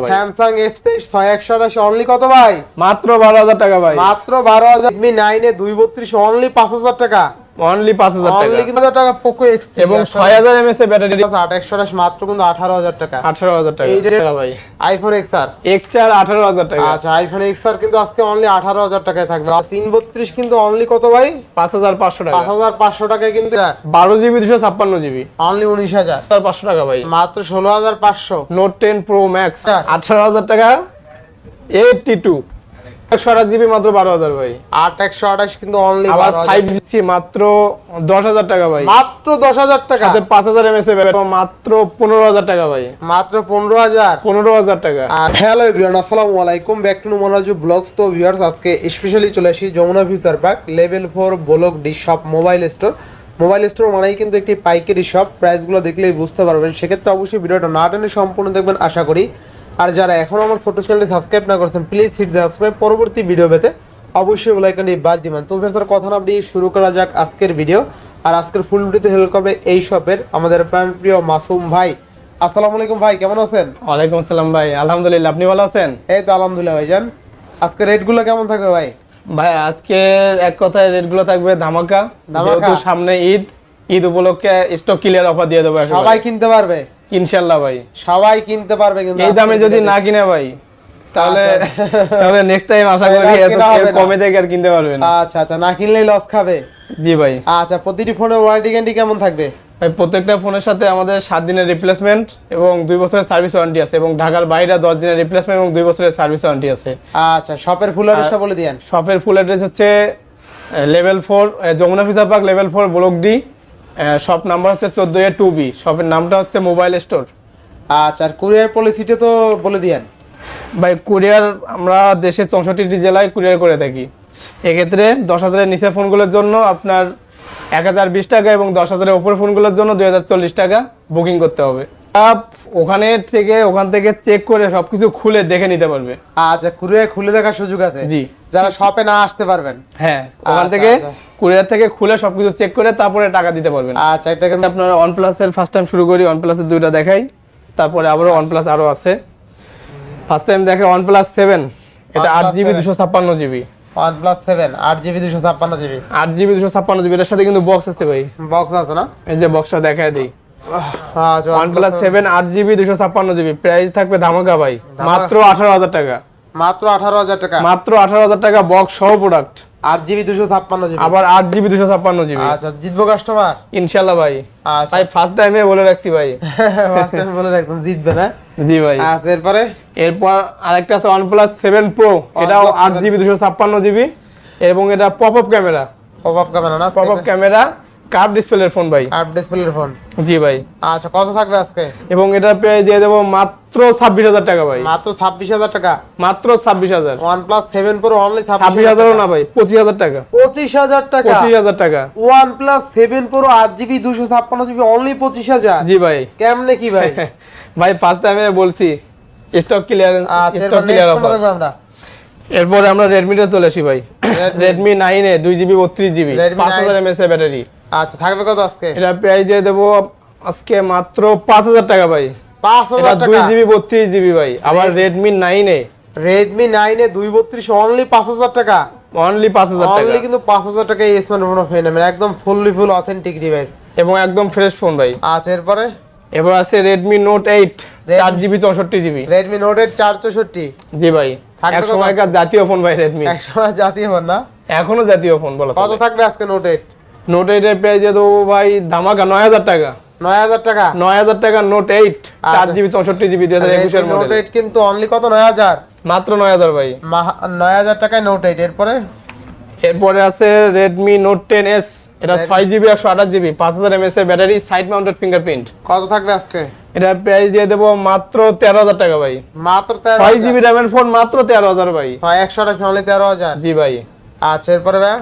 ভাই। স্যামসাং ছয় একশো আঠাশ অনলি কত ভাই? মাত্র বারো হাজার টাকা ভাই। মাত্র বারো হাজার। মি নাইনে দুই বত্রিশ অনলি পাঁচ হাজার টাকা। অনলি পাঁচ হাজার টাকা। অনলি কিন্তু হাজার টাকা পোকো এক্স এবং এমএস এর ব্যাটারি একশো আঠাশ মাত্র কিন্তু আঠারো হাজার টাকা। আঠারো হাজার টাকা। এইটা- টাকা ভাই। আইফোন আঠারো হাজার টাকা। আচ্ছা আইফোন কিন্তু আজকে অনলি আঠারো হাজার টাকায় থাকবে। আর তিন বত্রিশ কিন্তু অনলি কত ভাই? পাঁচ হাজার পাঁচশো টাকা। পাঁচ হাজার পাঁচশো টাকায় কিন্তু বারো জিবি দুশো ছাপ্পান্ন জিবি। অনলি উনিশ হাজার। হাজার পাঁচশো টাকা ভাই। মাত্র ষোলো হাজার পাঁচশো। নোট টেন প্রো ম্যাক্স হ্যাঁ। আঠারো হাজার টাকা। এইটটি টু একশো আঠাশ জিবি মাত্র বারো হাজার ভাই। আট একশো আঠাশ কিন্তু অনলি আবার ফাইভ দিচ্ছি মাত্র দশ হাজার টাকা ভাই। মাত্র দশ হাজার টাকা? পাঁচ হাজার ব্যাটারি মাত্র পনেরো হাজার টাকা ভাই। মাত্র পনেরো হাজার? পনেরো হাজার টাকা। হ্যালো এভরিওয়ান আসসালামু আলাইকুম। ব্যাক টু মনোরাজু ব্লগস তো ভিউয়ার্স আজকে স্পেশালি চলে আসি Jamuna future park level four block D shop mobile store mobile store মানেই কিন্তু একটি পাইকারি শপ প্রাইসগুলো দেখলেই বুঝতে পারবেন। সেক্ষেত্রে অবশ্যই ভিডিওটা না টেনে সম্পূর্ণ দেখবেন। আশা করি আর যারা এখন আমার ছোট চ্যানেলটি সাবস্ক্রাইব না করছেন প্লিজ হিট সাবস্ক্রাইব পরবর্তী ভিডিও পেতে অবশ্যই বেলাইকনটি বাজ দিবেন। তো ভিউয়ার্স কথা না দিয়ে শুরু করা যাক আজকের ভিডিও আর আজকের ফুল ভিডিওতে হেল্প করবে এই শপের আমাদের প্রাণপ্রিয় মাসুম ভাই। আসসালামু আলাইকুম ভাই কেমন আছেন? ওয়ালাইকুম আসসালাম ভাই আলহামদুলিল্লাহ। আপনি ভালো আছেন? এই তো আলহামদুলিল্লাহ ভাইজান। আজকে রেটগুলো কেমন থাকবে ভাই? ভাই আজকে এক কথায় রেটগুলো থাকবে ধামাকা। ধামাকা? যেহেতু সামনে ঈদ ঈদ উপলক্ষে স্টক ক্লিয়ার অফার দিয়ে দেবো সবাই কিনতে পারবে? ইনশাল্লাহ ভাই। সবাই কিনতে পারবে কিন্তু এই দামে যদি না কিনে ভাই তাহলে আচ্ছা। তাহলে নেক্সট টাইম আশা করি। কমে থেকে আর কিনতে পারবেন আচ্ছা আচ্ছা না কিনলেই লস খাবে। জি ভাই। আচ্ছা প্রতিটি ফোনের ওয়ারেন্টি গ্যারান্টি কেমন থাকবে? ভাই প্রত্যেকটা ফোনের সাথে আমাদের সাত দিনের রিপ্লেসমেন্ট এবং দুই বছরের সার্ভিস ওয়ারেন্টি আছে এবং ঢাকার বাইরে দশ দিনের রিপ্লেসমেন্ট এবং দুই বছরের সার্ভিস ওয়ারেন্টি আছে। আচ্ছা শপের ফুল অ্যাড্রেসটা বলে দিয়েন। শপের ফুল অ্যাড্রেস হচ্ছে level four Jamuna future park level four block D shop number হচ্ছে চোদ্দ এ টু বি শপের নামটা হচ্ছে মোবাইল স্টোর আচ্ছা আর কুরিয়ার পলিসিটা তো বলে দিয়েন। ভাই কুরিয়ার আমরা দেশের চৌষট্টিটি জেলায় কুরিয়ার করে থাকি। এক্ষেত্রে দশ হাজারের নিচে ফোনগুলোর জন্য আপনার এক হাজার বিশ টাকা এবং দশ হাজারের ওপরে ফোনগুলোর জন্য দুই হাজার চল্লিশ টাকা বুকিং করতে হবে। ওখানে থেকে ওখান থেকে চেক করে সবকিছু খুলে দেখে নিতে পারবে। আচ্ছা কুরিয়ার খুলে দেখার সুযোগ আছে? জি। যারা শপে না আসতে পারবেন? হ্যাঁ ওখান আচ্ছা, থেকে আচ্ছা। কুরিয়ার থেকে খুলে সবকিছু চেক করে তারপরে টাকা দিতে পারবেন। আচ্ছা এটা কিন্তু আপনার ওয়ান প্লাসের ফার্স্ট টাইম শুরু করি ওয়ান প্লাসের দুইটা দেখাই তারপরে আবারও ওয়ান প্লাস আরও আছে। ফার্স্ট টাইম দেখে ওয়ান প্লাস সেভেন এটা আট জিবি দুশো ছাপ্পান্ন জিবি ওয়ান প্লাস সেভেন আট জিবি দুশো ছাপ্পান্ন জিবি আট জিবি দুশো ছাপ্পান্ন জিবি এটার সাথে কিন্তু বক্স আছে ভাই। বক্স আছে না? এই যে বক্সটা দেখায় দিই। আচ্ছা ওয়ান প্লাস সেভেন আট জিবি দুশো ছাপ্পান্ন জিবি প্রাইস থাকবে ধামাকা ভাই। মাত্র আঠারো হাজার টাকা। মাত্র আঠারো হাজার টাকা। মাত্র আঠারো হাজার টাকা বক্স সহ প্রোডাক্ট আট জিবি দুশো ছাপ্পান্ন জিবি আবার আট জিবি দুশো ছাপ্পান্ন জিবি আচ্ছা জিতবো কাস্টমার ইনশাল্লাহ ভাই। আচ্ছা। ভাই ফার্স্ট টাইমে বলে রাখছি ভাই। ফার্স্ট টাইম বলে রাখছেন জিতবে না? জি ভাই। আচ্ছা এরপরে? এরপর আরেকটা আছে ওয়ানপ্লাস সেভেন প্রো এটাও OnePlus আট 7 জিবি দুশো ছাপ্পান্ন জিবি এবং এটা pop up camera pop up camera না পপ আপ ক্যামেরা কার্ভ ডিসপ্লের ফোন ভাই। আপ ডিসপ্লের ফোন জি ভাই। আচ্ছা কত থাকবে আজকে? এবং এটা পেয়ে দিয়ে দেবো মাত্র ছাব্বিশ হাজার টাকা ভাই। মাত্র ছাব্বিশ হাজার টাকা? মাত্র ছাব্বিশ হাজার। OnePlus seven Pro only ছাব্বিশ হাজারও না ভাই পঁচিশ হাজার টাকা। পঁচিশ হাজার টাকা? পঁচিশ হাজার টাকা। ওয়ান প্লাস সেভেন প্রো আট জিবি দুশো ছাপ্পান্ন জিবি অনলি পঁচিশ হাজার। জি ভাই। কেমনে কি ভাই? ভাই ফার্স্ট টাইমে বলছি stock clear stock clear offer আমরা। এরপরে আমরা রেডমিটা চলে আসি ভাই। Redmi। রেডমি নাইনে দুই জিবি বত্রিশ জিবি পাঁচ হাজার 9 এমএস ব্যাটারি আচ্ছা থাকবে কত আজকে? এটা প্রাইস দিয়ে দেবো আজকে মাত্র পাঁচ হাজার টাকা ভাই। পাঁচ হাজার দুই টাকা? জিবি বত্রিশ জিবি ভাই। আবার রেডমি নাইনে রেডমি নাইনে দুই বত্রিশ অনলি পাঁচ হাজার টাকা? অনলি পাঁচ হাজার টাকা। অনলি কিন্তু পাঁচ হাজার টাকা এই স্মার্টফোন পেয়ে নেবেন। একদম ফুললি ফুল অথেন্টিক ডিভাইস এবং একদম ফ্রেশ ফোন ভাই। আচ্ছা এরপরে? এবার আছে রেডমি নোট এইট Redmi- চার জিবি চৌষট্টি জিবি। রেডমি নোট এইট চার চৌষট্টি। জি ভাই। এক সময়কার জাতীয় ফোন ভাই রেডমি একশো জাতীয় ফোন না? এখনও জাতীয় ফোন বলো কত থাকবে আজকে নোট এইট নোট এইটের প্রাইস দেবো ভাই ধামাকা নয় হাজার টাকা। নয় হাজার টাকা? নয় হাজার টাকা নোট এইট চার আচ্ছা। জিবি চৌষট্টি জিবি দুই হাজার একুশের নোট এইট কিন্তু অনলি কত? নয় হাজার? মাত্র নয় হাজার ভাই। নয় হাজার টাকায় নোট এইট এরপরে? এরপরে আছে রেডমি নোট টেন এস এটা ছয় জিবি একশো আঠাশ জিবি পাঁচ হাজার এমএস এর ব্যাটারি সাইড মাউন্টেড ফিঙ্গারপ্রিন্ট কত থাকবে আজকে? এটা প্রাইস দিয়ে দেবো মাত্র তেরো হাজার টাকা ভাই। মাত্র তেরো ছয় জিবি র্যামের ফোন মাত্র তেরো হাজার ভাই। ছয় একশো আঠাশ অনলি তেরো হাজার। জি ভাই। আচ্ছা এরপরে ভাই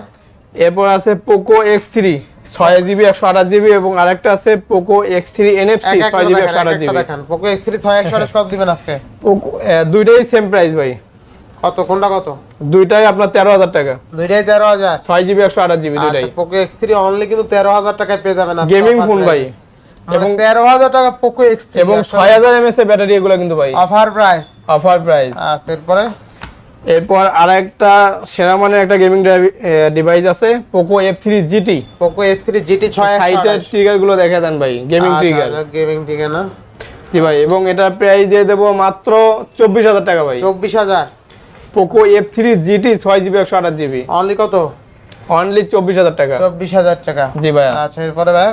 এরপর আছে পোকো এক্স থ্রি ছয় জিবি একশো আঠাশ জিবি এবং আরেকটা আছে পোকো এক্স থ্রি এনএফসি ছয় জিবি একশো আঠাশ জিবি। পোকো এক্স থ্রি ছয় একশো আঠাশ কত দিবেন আজকে? পোকো দুইটাই সেম প্রাইস ভাই। কত? কোনটা কত? দুইটাই আপনার তেরো হাজার টাকা। দুইটাই তেরো হাজার? ছয় জিবি একশো আঠাশ জিবি দুইটাই। পোকো এক্স থ্রি অনলি কিন্তু তেরো হাজার টাকায় পেয়ে যাবেন গেমিং ফোন ভাই। এবং এবং তেরো হাজার টাকা পোকো এক্স এবং ছয় হাজার এমএস এর ব্যাটারি এগুলো কিন্তু ভাই। অফার প্রাইস অফার প্রাইস আচ্ছা এরপরে? এরপর আর একটা সেরা মানের একটা গেমিং ডিভাইস আছে Poco F three GT Poco F three GT ছয় সাইটের ট্রিগারগুলো দেখা দেন ভাই গেমিং ট্রিগার গেমিং ঠিক না? জি ভাই এবং এটা প্রাইস দিয়ে দেবো মাত্র চব্বিশ হাজার টাকা ভাই। চব্বিশ হাজার? পোকো এফ থ্রি জিটি ছয় জিবি একশো আঠাশ জিবি অনলি কত? অনলি চব্বিশ হাজার টাকা। চব্বিশ হাজার টাকা। জি ভাইয়া আচ্ছা এরপরে ভাই?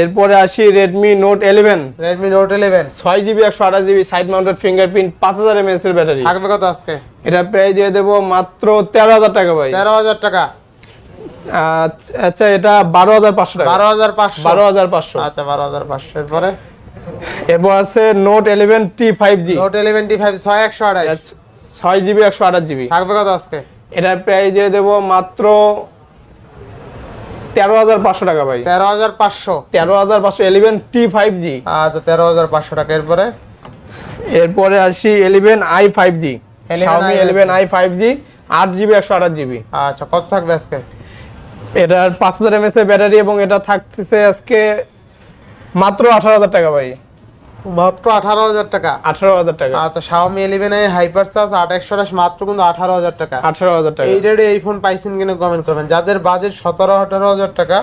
এরপরে আসি Redmi Note eleven Redmi Note eleven ছয় জিবি একশো আঠাশ জিবি সাইড মাউন্টেড ফিঙ্গারপ্রিন্ট পাঁচ হাজার এমএস এর ব্যাটারি থাকবে কত আজকে? এটা প্রাইস দিয়ে দেবো মাত্র তেরো হাজার টাকা ভাই। তেরো হাজার টাকা। আচ্ছা, আচ্ছা এটা বারো হাজার পাঁচশো টাকা। বারো হাজার পাঁচশো। বারো হাজার পাঁচশো। আচ্ছা বারো হাজার পাঁচশো। এরপরে? এরপর আছে Note eleven T five G Note eleven T five ছয় একশো আড়াই ছয় জিবি একশো আঠাশ জিবি থাকবে কত আজকে? এটার প্রাইস দিয়ে দেবো মাত্র তেরো হাজার পাঁচশো টাকা ভাই। তেরো হাজার পাঁচশো। তেরো হাজার পাঁচশো ইলেভেন টি ফাইভ জি আচ্ছা তেরো হাজার পাঁচশো টাকা। এরপরে? এরপরে আসি eleven I five G 11i আট জিবি একশো আঠাশ জিবি আচ্ছা কত থাকবে আজকে? এটার পাঁচ হাজার এমএস এর ব্যাটারি এবং এটা থাকতেছে আজকে মাত্র আঠারো হাজার টাকা ভাই। মাত্র আঠারো হাজার টাকা? আঠারো হাজার টাকা। আচ্ছা Xiaomi eleven i hyper charge আট একশো মাত্র কিন্তু আঠারো হাজার টাকা। আঠারো হাজার টাকা। এই রেটে এই ফোন পাইছেন কিনা কমেন্ট করবেন। যাদের বাজেট সতেরো আঠারো হাজার টাকা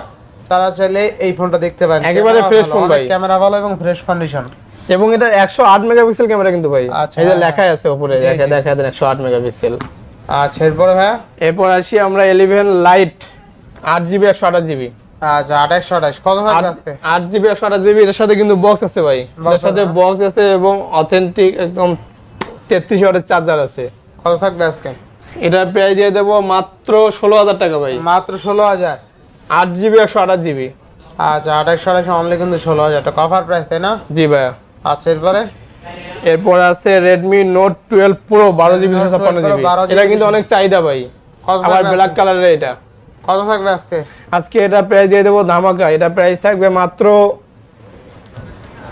তারা চাইলে এই ফোনটা দেখতে পারেন। একেবারে fresh phone ভাই। ক্যামেরা ভালো এবং ফ্রেশ কন্ডিশন এবং এটা একশো আট মেগাপিক্সেল ক্যামেরা কিন্তু ভাই। আচ্ছা, এই যে লেখাই আছে উপরে দেখা দেখা দেন একশো আট মেগাপিক্সেল। আচ্ছা এরপরে ভাইয়া? এরপর আসি আমরা ইলেভেন লাইট আট জিবি একশো আঠাশ জিবি। আচ্ছা আট একশো আঠাশ। কত থাকবে আজকে? এর সাথে কিন্তু বক্স আছে ভাই। এর সাথে বক্স আছে এবং অথেন্টিক একদম ওয়াটের চার্জার আছে। কত থাকবে আজকে? এটার প্রাইস দিয়ে দেবো মাত্র ষোলো হাজার টাকা ভাই। মাত্র ষোলো হাজার? আট জিবি একশো আঠাশ জিবি। আচ্ছা আট একশো অনলি কিন্তু ষোলো হাজার। টাকা অফার প্রাইস তাই না? জি ভাইয়া। আচ্ছা এরপরে? এরপর আছে জিবি Note দুশো ছাপ্পান্ন 12 Pro জিবি। 12 এটা কিন্তু অনেক চাহিদা ভাই। আবার ব্ল্যাক কালারের এটা। কত থাকবে আজকে? আজকে এটা প্রাইস দিয়ে দেবো ধামাকা। এটা প্রাইস থাকবে মাত্র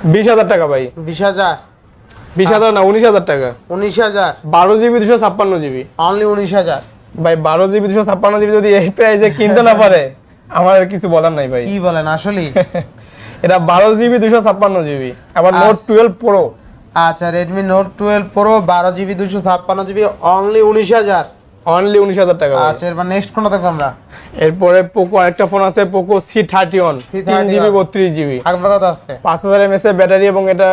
বিশ হাজার টাকা ভাই। বিশ হাজার? বিশ হাজার না উনিশ হাজার টাকা। উনিশ হাজার? বারো জিবি দুশো ছাপ্পান্ন জিবি। অনলি উনিশ হাজার? ভাই বারো জিবি দুশো ছাপ্পান্ন জিবি যদি এই প্রাইসে কিনতে না পারে আমার কিছু বলার নাই ভাই। কি বলেন আসলে এটা বারো জিবি দুশো ছাপ্পান্ন জিবি। আবার নোট। টুয়েলভ প্রো আচ্ছা রেডমি নোট টুয়েলভ প্রো বারো জিবি দুশো ছাপ্পান্ন জিবি অনলি উনিশ হাজার। অনলি উনিশ হাজার টাকা। আচ্ছা এরপর নেক্সট কোনটা দেখব আমরা? এরপরে পোকো আরেকটা ফোন আছে পোকো সি থার্টি ওয়ান তিন জিবি বত্রিশ জিবি। থাকবে কত আজকে? পাঁচ হাজার এমএস এর ব্যাটারি এবং এটা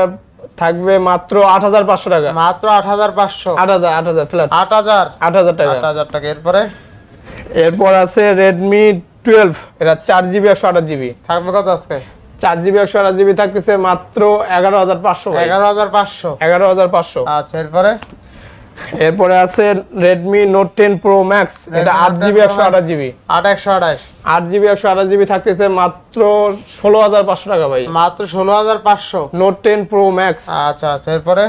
থাকবে মাত্র আট হাজার পাঁচশো টাকা। মাত্র আট হাজার পাঁচশো। আট হাজার আট হাজার ফ্ল্যাট আট হাজার। আট হাজার টাকা। আট হাজার টাকা। এরপরে? এরপর আছে রেডমি টুয়েলভ এটা চার জিবি একশো আঠাশ জিবি। থাকবে কত আজকে? চার জিবি একশো আট জিবি থাকতেছে মাত্র এগারো হাজার পাঁচশো এগারো হাজার পাঁচশো। এগারো হাজার পাঁচশো। আচ্ছা এরপরে? এরপরে আছে Redmi Note ten Pro Max এটা Redmi আট Note 10 জিবি Pro একশো Max। আঠাশ জিবি। আট একশো আঠাশ। আট জিবি একশো আঠাশ জিবি থাকতেছে মাত্র ষোলো হাজার পাঁচশো টাকা ভাই। মাত্র ষোলো হাজার পাঁচশো। নোট টেন প্রো ম্যাক্স আচ্ছা আচ্ছা এরপরে?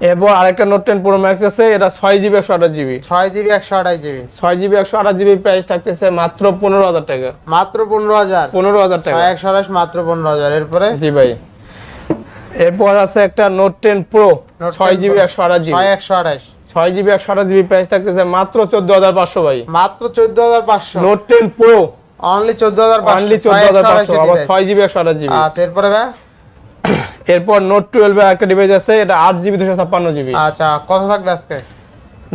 এরপর আরেকটা নোট টেন প্রো ম্যাক্স আছে এটা ছয় জিবি একশো আঠাশ জিবি ছয় জিবি একশো আঠাশ জিবি ছয় জিবি একশো আঠাশ জিবি প্রাইস থাকতেছে মাত্র পনেরো হাজার টাকা। মাত্র পনেরো হাজার। পনেরো হাজার টাকা। একশো আঠাশ মাত্র পনেরো হাজার। এরপরে? জি ভাই। এরপর আছে একটা নোট টেন প্রো ছয় জিবি একশো আঠাশ জিবি একশো আঠাশ। ছয় জিবি একশো আঠাশ জিবি প্রাইস থাকতেছে মাত্র চোদ্দ হাজার পাঁচশো ভাই। মাত্র চোদ্দ হাজার পাঁচশো। নোট টেন প্রো অনলি চোদ্দ হাজার অনলি চোদ্দ হাজার পাঁচশো আবার ছয় জিবি একশো আঠাশ জিবি আচ্ছা এরপরে ভাই? এরপর নোট টুয়েলভ একটা ডিভাইস আছে এটা আট জিবি দুশো ছাপ্পান্ন জিবি আচ্ছা কত থাকবে আজকে?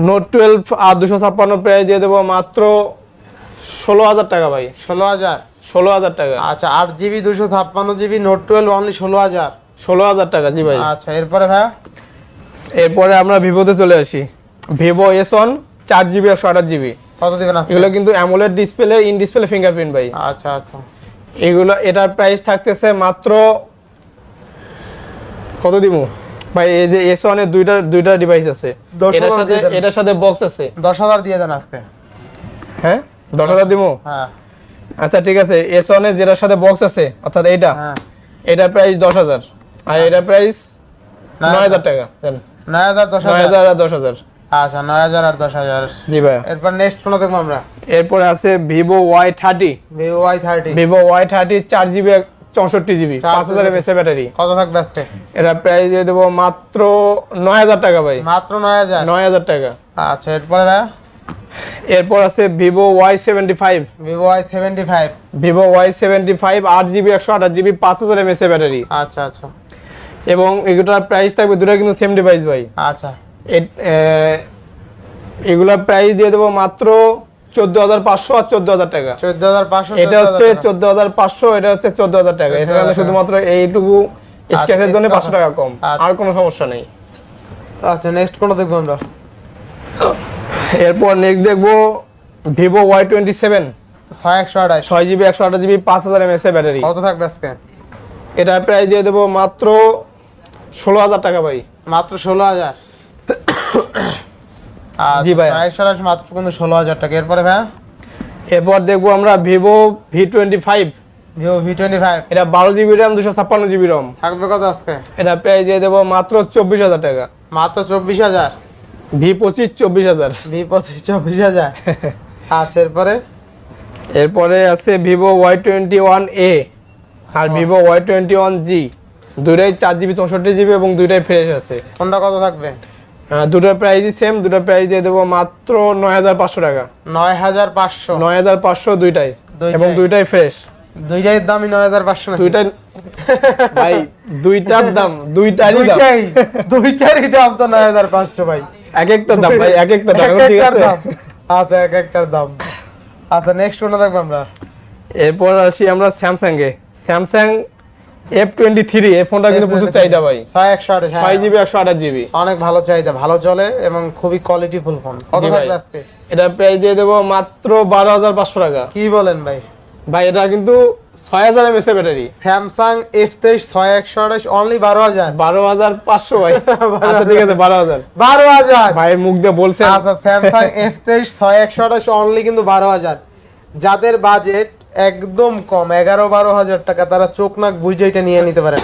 নোট টুয়েলভ আর দুশো ছাপ্পান্ন প্রাইস দিয়ে দেবো মাত্র ষোলো হাজার টাকা ভাই। ষোলো হাজার? ষোলো হাজার টাকা। আচ্ছা আট জিবি দুশো ছাপ্পান্ন জিবি নোট টুয়েলভ অনলি ষোলো হাজার? ষোলো হাজার টাকা জি ভাই। আচ্ছা এরপরে ভাই এরপরে আমরা ভিভোতে চলে আসি। ভিভো এস ওয়ান চার জিবি একশো আঠাশ জিবি কত দিবেন এগুলো কিন্তু AMOLED display in display fingerprint ভাই। আচ্ছা আচ্ছা। এগুলো এটার প্রাইস থাকতেছে মাত্র কত দিব ভাই এই যে এস ওয়ানের দুইটা দুইটা ডিভাইস আছে। এটার সাথে এটার সাথে বক্স আছে। দশ হাজার দিয়ে দেন আজকে। হ্যাঁ? দশ হাজার দিব হ্যাঁ। আচ্ছা ঠিক আছে। এস ওয়ানের যেটার সাথে বক্স আছে অর্থাৎ এইটা হ্যাঁ। এটার প্রাইস দশ হাজার। আর এটা প্রাইস নয় হাজার টাকা দেন। নয় হাজার দশ হাজার। আর দশ হাজার। আচ্ছা নয় হাজার আর দশ হাজার। জি ভাই। এরপর নেক্সট ফোন দেখব আমরা। এরপরে আছে Vivo Y thirty Vivo Y thirty Vivo Y thirty চার জিবি চৌষট্টি জিবি পাঁচ হাজার GB ব্যাটারি। কত থাকবে আজকে? এটা প্রাইস দিয়ে দেবো মাত্র নয় হাজার টাকা ভাই। মাত্র নয় হাজার? নয় হাজার টাকা। আচ্ছা এরপরে ভাই? এরপর আছে Vivo Y seventy five. Vivo Y seventy five. Vivo Y seventy five আট জিবি একশো আঠাশ জিবি পাঁচ হাজার এমএস ব্যাটারি। আচ্ছা আচ্ছা। এবং এগুলোর প্রাইস থাকবে দুটো কিন্তু সেম ডিভাইস ভাই। আচ্ছা। এগুলোর প্রাইস দিয়ে দেবো মাত্র চোদ্দ হাজার পাঁচশো আর চোদ্দ হাজার টাকা। চোদ্দ হাজার পাঁচশো এটা হচ্ছে চোদ্দ হাজার পাঁচশো এটা হচ্ছে টাকা। 14,000 শুধুমাত্র এইটুকু স্ক্যাচের জন্য scratch পাঁচশো। টাকা কম। আচ্ছা। আর কোনো সমস্যা নেই। আচ্ছা নেক্সট কোনটা দেখব আমরা? এরপর নেক্সট দেখব ভিভো ওয়াই টোয়েন্টি সেভেন। ছয় একশো আঠাশ। ছয় জিবি একশো আঠাশ জিবি পাঁচ হাজার এমএস এর ব্যাটারি। কত থাকবে আজকে? এটা প্রাইস দিয়ে দেবো মাত্র ষোলো হাজার টাকা ভাই। মাত্র ষোলো হাজার। জি। ছয় একশো মাত্র কিন্তু ষোলো হাজার টাকা। এরপরে ভাইয়া? এরপর দেখব আমরা Vivo V twenty five. Vivo V twenty five. এটা বারো জিবি র্যাম দুশো ছাপ্পান্ন জিবি রম। থাকবে কত আজকে? এটা প্রাইস দিয়ে দেবো মাত্র চব্বিশ হাজার টাকা। মাত্র চব্বিশ হাজার? ভি পঁচিশ চব্বিশ হাজার। ভি পঁচিশ চব্বিশ হাজার? আচ্ছা এরপরে? এরপরে আছে Vivo Y twenty one A R Vivo Y twenty one G. দুইটাই চার জিবি চৌষট্টি জিবি এবং দুইটাই ফ্রেশ আছে। কোনটা কত থাকবে? আহ, দুটোর প্রাইসই সেম দুটোর প্রাইস দিয়ে দেবো মাত্র নয় হাজার পাঁচশো টাকা। নয় হাজার পাঁচশো। নয় হাজার পাঁচশো দুইটাই। এবং দুইটাই ফ্রেশ দুইটাই দামই নয় হাজার পাঁচশো দুইটাই ভাই দুইটার দাম দুইটারই দাম। দুইটারই দাম তো নয় হাজার পাঁচশো ভাই। এক একটা দাম ভাই এক একটা দাম ঠিক আছে। আচ্ছা এক একটার দাম। আচ্ছা নেক্সট কোনটা দেখব আমরা? এরপর আসি আমরা Samsung A. Samsung F twenty three এই ফোনটা কিন্তু প্রচুর চাহিদা ভাই। ছয় একশো আঠাশ ছয় জিবি একশো আঠাশ জিবি অনেক ভালো চাহিদা ভালো চলে এবং খুবই কোয়ালিটিফুল ফোন কত থাকবে আজকে? এটা প্রাইস দিয়ে দেবো মাত্র বারো হাজার পাঁচশো টাকা। কি বলেন ভাই? ভাই এটা কিন্তু ছয় হাজার এমএস এর ব্যাটারি। স্যামসাং এফ তেইশ ছয় একশো আঠাশ অনলি বারো হাজার। বারো হাজার পাঁচশো ভাই। আচ্ছা ঠিক আছে বারো হাজার। বারো হাজার। ভাইয়ের মুখ দিয়ে বলছেন। আচ্ছা স্যামসাং এফ তেইশ ছয় একশো আঠাশ অনলি কিন্তু বারো হাজার। যাদের বাজেট একদম কম এগারো বারো হাজার টাকা। তারা চোখ নাক বুঝে এটা নিয়ে নিতে পারেন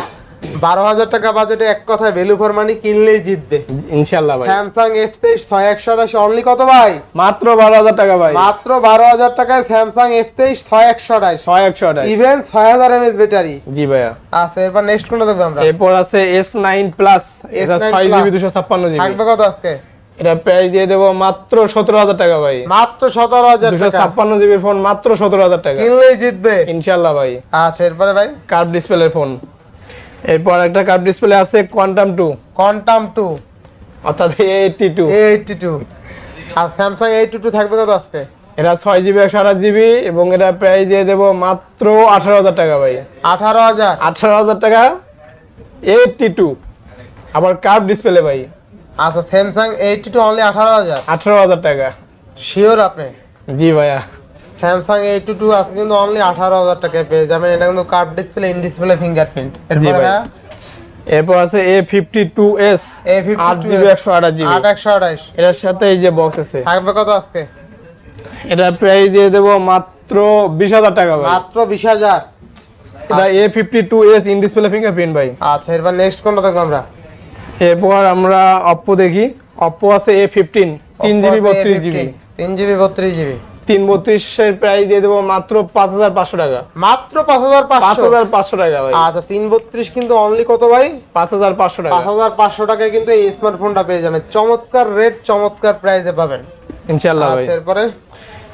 বারো হাজার টাকা বাজেটে এক কথায় ভ্যালু ফর মানি কিনলেই জিতবে। ইনশাল্লাহ ভাই। স্যামসাং এফ তেইশ ছয় একশো আঠাশ অনলি কত ভাই? মাত্র বারো হাজার টাকা ভাই। মাত্র বারো হাজার টাকায় স্যামসাং এফ তেইশ ছয় একশো আঠাশ। ছয় একশো আঠাশ। ইভেন ছয় হাজার এমএস ব্যাটারি জি ভাইয়া। আচ্ছা এরপর নেক্সট কোনটা দেখব আমরা? এরপর আছে এস নাইন প্লাস এটা S9 ছয় জিবি দুশো ছাপ্পান্ন জিবি থাকবে কত আজকে? এটা প্রাইস দিয়ে দেবো মাত্র সতেরো হাজার টাকা ভাই। মাত্র সতেরো হাজার দুশো ছাপ্পান্ন জিবির ফোন মাত্র সতেরো হাজার টাকা। কিনলেই জিতবে। ইনশাল্লাহ ভাই। আচ্ছা এরপরে ভাই? কার্ভ ডিসপ্লের ফোন এরপর একটা কার্ভ ডিসপ্লে আছে কোয়ান্টাম টু কোয়ান্টাম টু অর্থাৎ এইটটি টু এইটটি টু আর স্যামসাং এইটটি টু থাকবে কত আজকে? এটা ছয় জিবি একশো আঠাশ জিবি এবং এটা প্রাইস দিয়ে দেবো মাত্র আঠারো হাজার টাকা ভাই। আঠারো হাজার। আঠারো হাজার টাকা এইটটি টু আবার কার্ভ ডিসপ্লে ভাই। আচ্ছা স্যামসাং এইটটি টু অনলি আঠারো হাজার। আঠারো হাজার টাকা। শিওর আপনি? জি ভাইয়া। স্যামসাং এইটটি টু আজকে কিন্তু অনলি আঠারো হাজার টাকায় পেয়ে যাবেন। এটা কিন্তু curve display in display fingerprint এরপরে আছে A fifty two S A52s আট জিবি একশো আঠাশ জিবি। আট একশো আঠাশ। এটার সাথে এই যে বক্স আছে। থাকবে কত আজকে? এটা প্রাইস দিয়ে দেবো মাত্র বিশ হাজার টাকা মাত্র বিশ হাজার। এটা A fifty two S in display fingerprint ভাই। আচ্ছা এরপর নেক্সট কোনটা দেখব আমরা? এরপর আমরা অপ্পো দেখি। অপ্পো আছে এ ফিফটিন তিন জিবি বত্রিশ জিবি। তিন জিবি বত্রিশ জিবি। তিন বত্রিশের প্রাইস দিয়ে দেবো মাত্র পাঁচ হাজার পাঁচশো টাকা। মাত্র পাঁচ হাজার পাঁচ হাজার পাঁচশো টাকা ভাই। আচ্ছা তিন বত্রিশ কিন্তু অনলি কত ভাই? পাঁচ হাজার পাঁচশো টাকা। পাঁচ হাজার পাঁচশো টাকায় কিন্তু এই স্মার্টফোনটা পেয়ে যাবেন। চমৎকার রেট চমৎকার প্রাইসে পাবেন। ইনশাল্লাহ ভাই। আচ্ছা এরপরে?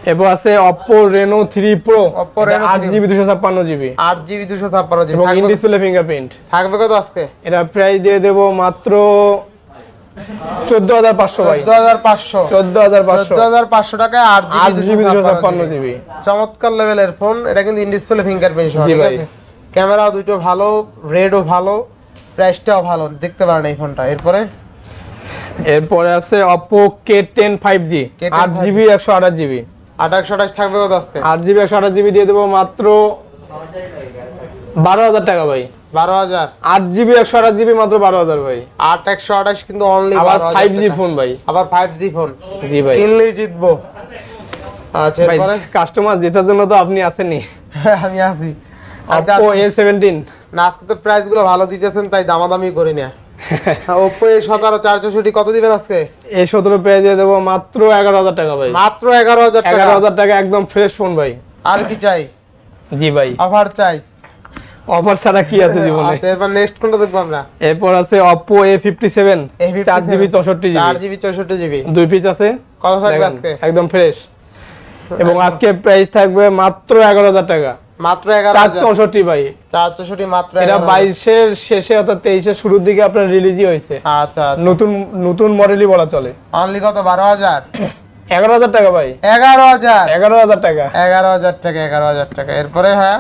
এরপর আছে Oppo Reno 3 Pro Oppo Reno 8GB 256GB 8GB 256GB এবং ইন ডিসপ্লে ফিঙ্গারপ্রিন্ট থাকবে কত আজকে? এটা প্রাইস দিয়ে দেব মাত্র 14500 ভাই। 14500 14500 14500 টাকায় 8GB 256GB চমৎকার লেভেলের ফোন এটা কিন্তু ইন ডিসপ্লে ফিঙ্গারপ্রিন্ট সহ ঠিক আছে? ক্যামেরা দুটো ভালো রেডও ভালো প্রাইসটাও ভালো দেখতে পারেন এই ফোনটা। এরপরে? এরপরে আছে Oppo K10 5G 8GB 128GB আঠাশ থাকবে কত আজকে। আট জিবি একশো আঠাশ জিবি দিয়ে দেবো মাত্র বারো হাজার টাকা ভাই। বারো হাজার। আট জিবি একশো আঠাশ জিবি মাত্র বারো হাজার ভাই। আট একশো আঠাশ কিন্তু অনলি আবার ফাইভ জি ফোন ভাই। আবার ফাইভ জি ফোন জি ভাই। কিনলেই জিতবো। আচ্ছা ভাই কাস্টমার জেতার জন্য তো আপনি আসেননি হ্যাঁ, আমি আছি Oppo না আজকে তো প্রাইসগুলো ভালো দিতেছেন তাই দামাদামি করি না। ওপো এ সতেরো চার চৌষট্টি কত দিবেন আজকে? এই সতেরো পেয়ে দিয়ে দেবো মাত্র এগারো হাজার টাকা ভাই। মাত্র এগারো হাজার টাকা? এগারো হাজার টাকা একদম ফ্রেশ ফোন ভাই। আর কি চাই? জি ভাই। অফার চাই? অফার ছাড়া কি আছে জীবনে? আচ্ছা এরপর নেক্সট কোনটা দেখব আমরা? এরপর আছে ফিফটি সেভেন চার জিবি চৌষট্টি জিবি জিবি চৌষট্টি জিবি দুই পিস আছে। কত থাকবে আজকে? একদম ফ্রেশ এবং আজকে প্রাইস থাকবে মাত্র এগারো হাজার টাকা। মাত্র চৌষট্টি ভাই। চৌষট্টি মাত্র এটা বাইশের শেষে অর্থাৎ তেইশের শুরুর দিকে আপনার রিলিজই হয়েছে। আচ্ছা আচ্ছা। নতুন নতুন মডেলই বলা চলে। অনলি কত? বারো হাজার? এগারো হাজার টাকা ভাই। এগারো হাজার? এগারো হাজার টাকা। এগারো হাজার টাকা এগারো হাজার টাকা। এরপরে হ্যাঁ?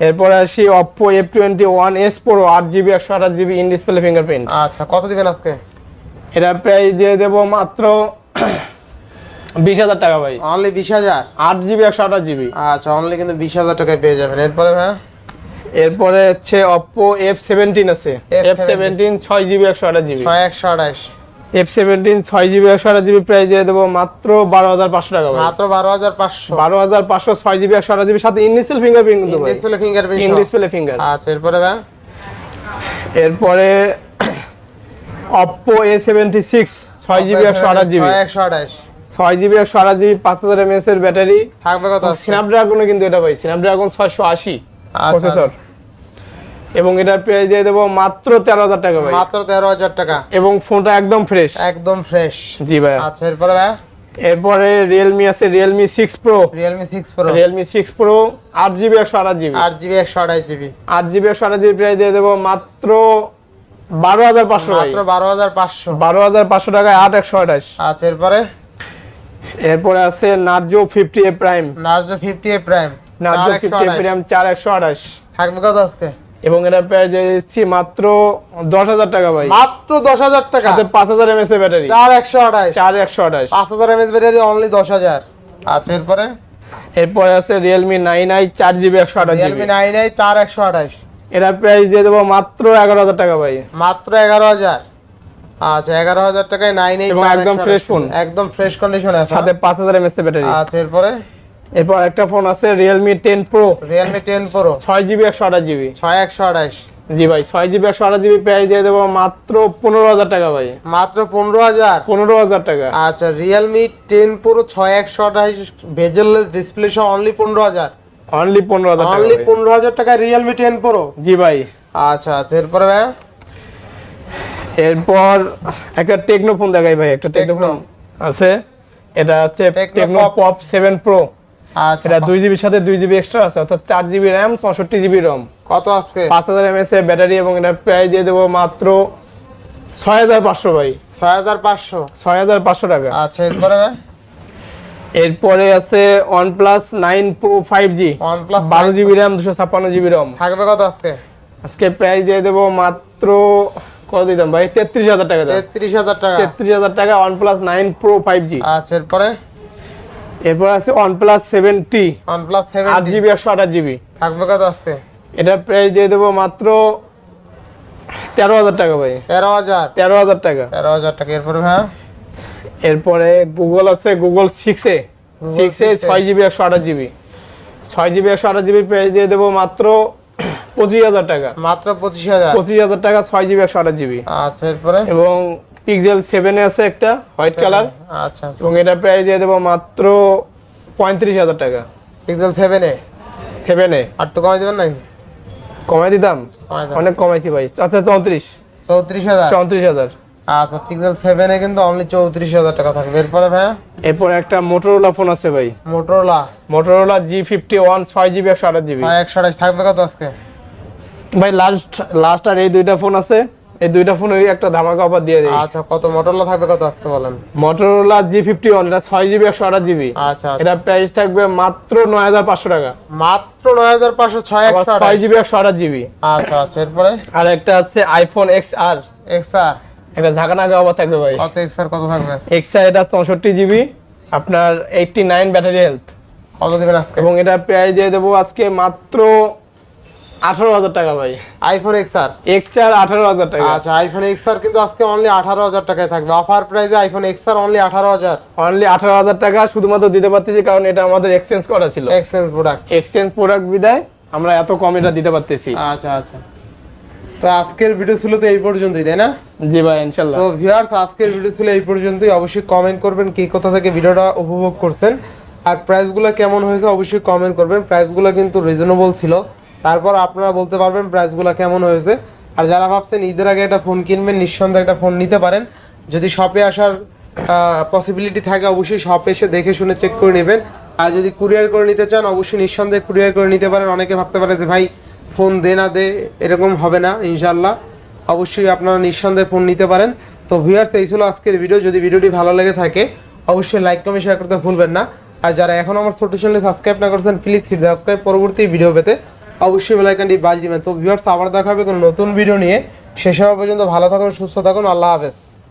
এরপরে আসি Oppo F twenty one S Pro আট জিবি একশো আঠাশ জিবি ইন ডিসপ্লে ফিঙ্গারপ্রিন্ট আচ্ছা কত দিবেন আজকে? এটা প্রাইস দিয়ে দেবো মাত্র বিশ হাজার টাকা ভাই। অনলি বিশ হাজার? আট জিবি একশো আঠাশ জিবি। আচ্ছা অনলি কিন্তু বিশ হাজার টাকায় পেয়ে যাবেন। এরপরে হ্যাঁ এরপরে হচ্ছে অপো এফ সেভেন্টিন আছে। এফ F17 সেভেন্টিন ছয় জিবি একশো আঠাশ জিবি। ছয় একশো আঠাশ। এফ সেভেন্টিন ছয় জিবি একশো আঠাশ জিবি প্রাইস দিয়ে দেবো মাত্র বারো হাজার পাঁচশো টাকা ভাই। মাত্র বারো হাজার পাঁচশো। বারো হাজার পাঁচশো ছয় জিবি একশো আঠাশ জিবি সাথে ইন ডিসপ্লে ফিঙ্গারপ্রিন্ট কিন্তু ভাই। Display fingerprint in display finger আচ্ছা এরপরে হ্যাঁ এরপরে অপো এ সেভেন্টি সিক্স ছয় জিবি একশো আঠাশ জিবি। একশো আঠাশ। ছয় জিবি একশো আঠাশ জিবি পাঁচ হাজার এমএস এর ব্যাটারি থাকবে কত আজকে? স্ন্যাপড্রাগনে কিন্তু এটা ভাই স্ন্যাপড্রাগন ছয়শো আশি আচ্ছা। প্রসেসর এবং এটার প্রাইস দিয়ে দেবো মাত্র তেরো হাজার টাকা ভাই। মাত্র তেরো হাজার টাকা। এবং ফোনটা একদম ফ্রেশ একদম ফ্রেশ জি ভাই। আচ্ছা এরপরে ভাই? এরপরে রিয়েলমি আছে Realme six Pro Realme six Pro Realme six Pro আট জিবি একশো আঠাশ জিবি আট জিবি একশো আঠাশ জিবি আট জিবি একশো আঠাশ জিবি প্রাইস দিয়ে দেবো মাত্র বারো হাজার পাঁচশো মাত্র বারো হাজার পাঁচশো। বারো হাজার পাঁচশো টাকায় আট একশো আঠাশ। আচ্ছা এরপরে? এরপরে আছে Narzo fifty A Prime Narzo fifty A Prime Narzo fifty A Prime চার একশো আঠাশ থাকবে কত আজকে? এবং এটা প্রাইস দিচ্ছি মাত্র দশ হাজার টাকা ভাই। মাত্র দশ হাজার টাকা? সাথে পাঁচ হাজার এমএস এর ব্যাটারি চার একশো আঠাশ চার একশো আঠাশ পাঁচ হাজার এমএস ব্যাটারি অনলি দশ হাজার। আচ্ছা এরপরে? এরপরে আছে রিয়েলমি নাইন আই চার জিবি একশো আঠাশ জিবি নাইন আই চার একশো আঠাশ এটা প্রাইস দিয়ে দেবো মাত্র এগারো হাজার টাকা ভাই। মাত্র এগারো হাজার। আচ্ছা এগারো হাজার টাকায় নাইন এই এবং একদম fresh phone। একদম ফ্রেশ কন্ডিশনে আছে সাথে পাঁচ হাজার এমএস এর ব্যাটারি আচ্ছা এরপরে? এরপর একটা ফোন আছে প্রো ছয় জিবি একশো আঠাশ জিবি ছয় একশো আঠাশ। জি ভাই ছয় জিবি একশো আঠাশ জিবি প্রাইস দিয়ে দেবো মাত্র পনেরো হাজার টাকা ভাই। মাত্র পনেরো হাজার? পনেরো হাজার টাকা। আচ্ছা রিয়েলমি টেন প্রো ছয় একশো আঠাশ ভেজেললেস ডিসপ্লে সহ অনলি পনেরো হাজার। অনলি পনেরো হাজার টাকা অনলি পনেরো হাজার টাকায় রিয়েলমি টেন প্রো জি ভাই। আচ্ছা আচ্ছা এরপরে ভাই এরপর একটা টেকনো ফোন দেখাই ভাই একটা টেকনো ফোন আছে। এটা হচ্ছে টেকনো পপ সেভেন প্রো আচ্ছা এটা দুই জিবির সাথে দুই জিবি এক্সট্রা আছে অর্থাৎ চার জিবি র্যাম চৌষট্টি জিবি রম কত আজকে? পাঁচ হাজার এমএস এর ব্যাটারি এবং এটা প্রাইস দিয়ে দেবো মাত্র ছয় হাজার পাঁচশো ভাই। ছয় হাজার পাঁচশো। ছয় হাজার পাঁচশো টাকা। আচ্ছা এরপরে ভাই? এরপরে আছে OnePlus nine Pro five G OnePlus বারো জিবি র্যাম দুশো ছাপ্পান্ন জিবি রম থাকবে কত আজকে? আজকে প্রাইস দিয়ে দেবো মাত্র কত দিতাম ভাই? টাকা টাকা। টাকা আচ্ছা এরপরে? আছে থাকবে কত প্রাইস দিয়ে দেবো মাত্র তেরো হাজার টাকা ভাই। তেরো হাজার। তেরো হাজার টাকা। তেরো হাজার টাকা। এরপরে এরপরে গুগল আছে গুগল সিক্স ছয় জিবি একশো আঠাশ জিবি ছয় জিবি একশো আঠাশ জিবি প্রাইস দিয়ে দেবো মাত্র পঁচিশ হাজার টাকা। মাত্র পঁচিশ হাজার? পঁচিশ হাজার টাকা ছয় জিবি একশো আঠাশ জিবি। আচ্ছা এরপরে? এবং পিক্সেল সেভেন আছে একটা হোয়াইট কালার আচ্ছা। এবং এটার প্রাইস দিয়ে দেবো মাত্র পঁয়ত্রিশ হাজার টাকা। পিক্সেল সেভেনে সেভেনে আর একটু কমাই দেবেন নাকি? কমাই দিতাম। অনেক কমাইছি ভাই। আচ্ছা চৌত্রিশ। চৌত্রিশ হাজার? চৌত্রিশ হাজার। আচ্ছা পিক্সেল সেভেনে কিন্তু অনলি চৌত্রিশ হাজার টাকা থাকবে। এরপরে ভাই এরপর একটা মোটরোলা ফোন আছে ভাই। Motorola Motorola G fifty one ছয় জিবি একশো আঠাশ জিবি। একশো আঠাশ থাকবে কত আজকে? ভাই লাস্ট লাস্ট আর এই দুইটা ফোন আছে। এই দুইটা ফোন ওই একটা ধামাকা অফার দিয়ে দিই। আচ্ছা কত? মোটরোলা থাকবে কত আজকে বলেন? মোটরোলা জি ফিফটি ওয়ান এটা ছয় জিবি একশো আঠাশ জিবি আচ্ছা আচ্ছা। এটা প্রাইস থাকবে মাত্র নয় হাজার পাঁচশো টাকা। মাত্র নয় হাজার পাঁচশো ছয় একশো ছয় জিবি একশো আঠাশ জিবি আচ্ছা আচ্ছা এরপরে? আর একটা আছে আইফোন এক্স আর এক্সআর একটা ঝাঁকা নাগা অফার থাকবে ভাই। কত এক্সআর কত থাকবে? এক্স আর এটা চৌষট্টি জিবি আপনার এইটটি নাইন ব্যাটারি হেলথ কত দিবেন আজকে? এবং এটা প্রাইস দিয়ে দেবো আজকে মাত্র আঠারো হাজার টাকা ভাই। আইফোন এক্সআর এক্স আর আঠারো হাজার টাকা। আচ্ছা আইফোন এক্সআর কিন্তু আজকে অনলি আঠারো হাজার টাকায় থাকবে। অফার প্রাইসে আইফোন এক্সআর অনলি আঠারো হাজার। অনলি আঠারো হাজার টাকা শুধুমাত্র দিতে পারতেছি কারণ এটা আমাদের এক্সচেঞ্জ করা ছিল। এক্সচেঞ্জ প্রোডাক্ট এক্সচেঞ্জ প্রোডাক্ট বিদায় আমরা এত কম এটা দিতে পারতেছি। আচ্ছা আচ্ছা। তো আজকের ভিডিও ছিল তো এই পর্যন্তই তাই না? জি ভাই ইনশাল্লাহ। তো ভিউয়ার্স আজকের ভিডিও ছিল এই পর্যন্তই। অবশ্যই কমেন্ট করবেন কে কোথা থেকে ভিডিওটা উপভোগ করছেন। আর প্রাইসগুলো কেমন হয়েছে অবশ্যই কমেন্ট করবেন। প্রাইসগুলো কিন্তু রিজনেবল ছিল। তারপর আপনারা বলতে পারবেন প্রাইসগুলো কেমন হয়েছে। আর যারা ভাবছেন ঈদের আগে একটা ফোন কিনবেন, নিঃসন্দেহে একটা ফোন নিতে পারেন। যদি শপে আসার পসিবিলিটি থাকে, অবশ্যই শপে এসে দেখে শুনে চেক করে নেবেন। আর যদি কুরিয়ার করে নিতে চান, অবশ্যই নিঃসন্দেহে কুরিয়ার করে নিতে পারেন। অনেকে ভাবতে পারে যে, ভাই, ফোন দে না দে, এরকম হবে না ইনশাল্লাহ অবশ্যই আপনারা নিঃসন্দেহে ফোন নিতে পারেন। তো ভিউয়ার্স এই ছিল আজকের ভিডিও যদি ভিডিওটি ভালো লেগে থাকে, অবশ্যই লাইক কমেন্ট শেয়ার করতে ভুলবেন না। আর যারা এখন আমার ছোট চ্যানেলে সাবস্ক্রাইব না করছেন প্লিজ সাবস্ক্রাইব পরবর্তী ভিডিও পেতে অবশ্যই বেলাইকানটি বাজ দিবেন। তো ভিউয়ার্স আবার দেখা হবে কোনো নতুন ভিডিও নিয়ে। শেষ হওয়া পর্যন্ত ভালো থাকুন, সুস্থ থাকুন, আল্লাহ হাফেজ।